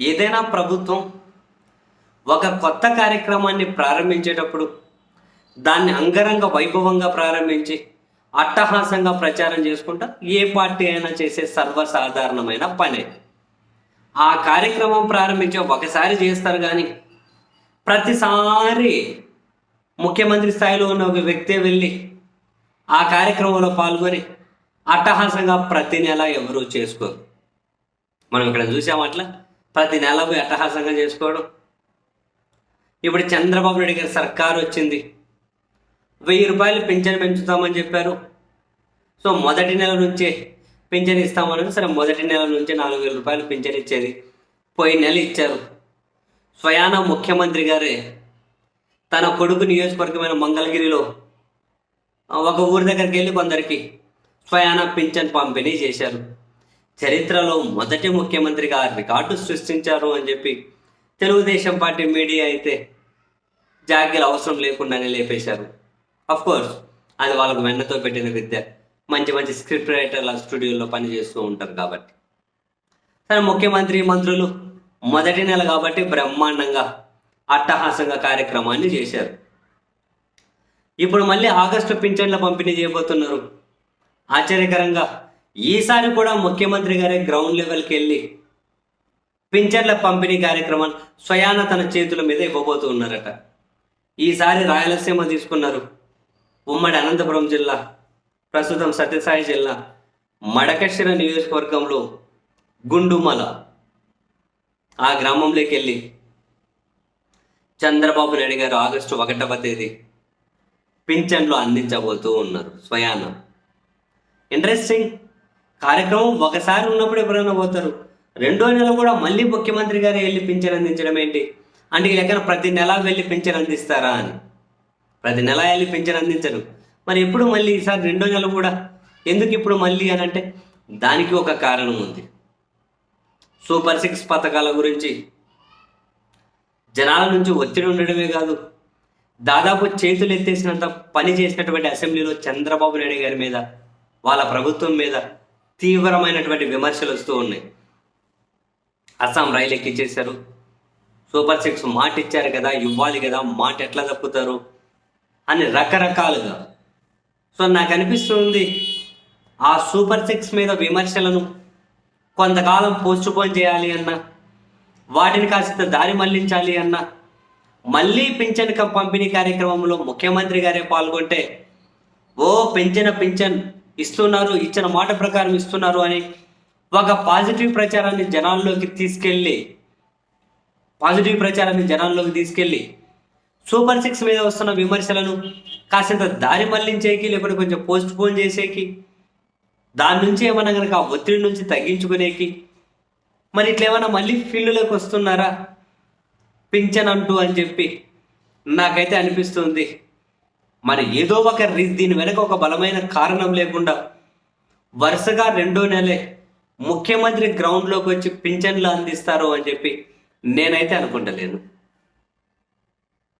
ఏదైనా ప్రభుత్వం ఒక కొత్త కార్యక్రమాన్ని ప్రారంభించేటప్పుడు దాన్ని అంగరంగ వైభవంగా ప్రారంభించి అట్టహాసంగా ప్రచారం చేసుకుంటా ఏ పార్టీ అయినా చేసే సర్వసాధారణమైన పనే. ఆ కార్యక్రమం ప్రారంభించి ఒకసారి చేస్తారు కానీ ప్రతిసారి ముఖ్యమంత్రి స్థాయిలో ఉన్న ఒక వ్యక్తే వెళ్ళి ఆ కార్యక్రమంలో పాల్గొని అట్టహాసంగా ప్రతి నెల ఎవరూ చేసుకోరు. మనం ఇక్కడ చూసాం అట్లా ప్రతి నెల అట్టహాసంగా చేసుకోవడం. ఇప్పుడు చంద్రబాబు నాయుడు గారి సర్కారు వచ్చింది. వెయ్యి రూపాయలు పింఛన్ పెంచుతామని చెప్పారు. సో మొదటి నెల నుంచే పింఛన్ ఇస్తామని సరే మొదటి నెల నుంచే నాలుగు వేల రూపాయలు పింఛన్ ఇచ్చేది. పోయిన నెల ఇచ్చారు. స్వయాన ముఖ్యమంత్రి గారే తన కొడుకు నియోజకవర్గమైన మంగళగిరిలో ఒక ఊరి దగ్గరికి వెళ్ళి కొందరికి స్వయాన పింఛన్ పంపిణీ చేశారు. చరిత్రలో మొదటి ముఖ్యమంత్రిగా రికార్డు సృష్టించారు అని చెప్పి తెలుగుదేశం పార్టీ మీడియా అయితే జాగ్రత్త అవసరం లేకుండానే లేపేశారు. కోర్స్ అది వాళ్ళకు వెన్నతో పెట్టిన విద్య. మంచి మంచి స్క్రిప్ట్ రైటర్ల స్టూడియోలో పనిచేస్తూ ఉంటారు కాబట్టి. సరే ముఖ్యమంత్రి మంత్రులు మొదటి నెల కాబట్టి బ్రహ్మాండంగా అట్టహాసంగా కార్యక్రమాన్ని చేశారు. ఇప్పుడు మళ్ళీ ఆగస్టు పింఛన్ల పంపిణీ చేయబోతున్నారు. ఆశ్చర్యకరంగా ఈసారి కూడా ముఖ్యమంత్రి గారే గ్రౌండ్ లెవెల్కి వెళ్ళి పింఛన్ల పంపిణీ కార్యక్రమాలు స్వయాన తన చేతుల మీద ఇవ్వబోతూ ఉన్నారట. ఈసారి రాయలసీమ తీసుకున్నారు ఉమ్మడి అనంతపురం జిల్లా ప్రస్తుతం సత్యసాయి జిల్లా మడకశిర నియోజకవర్గంలో గుండుమల ఆ గ్రామంలోకి వెళ్ళి చంద్రబాబు నాయుడు గారు ఆగస్టు ఒకటవ తేదీ పింఛన్లు అందించబోతూ ఉన్నారు స్వయాన. ఇంట్రెస్టింగ్ కార్యక్రమం ఒకసారి ఉన్నప్పుడు ఎవరైనా పోతారు? రెండో నెల కూడా మళ్ళీ ముఖ్యమంత్రి గారు వెళ్ళి పింఛన్ అందించడం ఏంటి? అంటే లెక్కన ప్రతి నెల వెళ్ళి పింఛన్ అందిస్తారా అని. ప్రతి నెల వెళ్ళి పింఛన్ అందించరు. మరి ఎప్పుడు మళ్ళీ ఈసారి రెండో నెల కూడా? ఎందుకు ఇప్పుడు మళ్ళీ అని అంటే దానికి ఒక కారణం ఉంది. సూపర్ సిక్స్ పథకాల గురించి. జనాల నుంచి ఒత్తిడి ఉండడమే కాదు. దాదాపు చేతులు ఎత్తేసినంత పని చేసినటువంటి అసెంబ్లీలో చంద్రబాబు నాయుడు గారి మీద వాళ్ళ ప్రభుత్వం మీద తీవ్రమైనటువంటి విమర్శలు వస్తూ ఉన్నాయి. అస్సాం రైలు ఎక్కించేశారు సూపర్ సిక్స్ మాట ఇచ్చారు కదా ఇవ్వాలి కదా మాట ఎట్లా తప్పుతారు అని రకరకాలుగా. సో నాకు అనిపిస్తుంది ఆ సూపర్ సిక్స్ మీద విమర్శలను కొంతకాలం పోస్ట్ పోన్ చేయాలి అన్న వాటిని కాస్త దారి మళ్ళించాలి అన్న మళ్ళీ పింఛన్ క- పంపిణీ కార్యక్రమంలో ముఖ్యమంత్రి గారే పాల్గొంటే ఓ పింఛన్ పింఛన్ ఇస్తున్నారు ఇచ్చిన మాట ప్రకారం ఇస్తున్నారు అని ఒక పాజిటివ్ ప్రచారాన్ని జనాల్లోకి తీసుకెళ్ళి పాజిటివ్ ప్రచారాన్ని జనాల్లోకి తీసుకెళ్ళి సూపర్ సిక్స్ మీద వస్తున్న విమర్శలను కాసింత దారి మళ్ళించేకి లేకపోతే కొంచెం పోస్ట్ పోన్ చేసేకి దాని నుంచి ఏమన్నా కనుక ఆ ఒత్తిడి నుంచి తగ్గించుకునేకి. మరి ఇట్లా ఏమైనా మళ్ళీ ఫీల్డ్లోకి వస్తున్నారా? పింఛన్ అంటూ అని చెప్పి నాకైతే అనిపిస్తుంది. మరి ఏదో ఒక దీని వెనక ఒక బలమైన కారణం లేకుండా వరుసగా రెండో నెలే ముఖ్యమంత్రి గ్రౌండ్లోకి వచ్చి పింఛన్లు అందిస్తారు అని చెప్పి నేనైతే అనుకుంటలేను.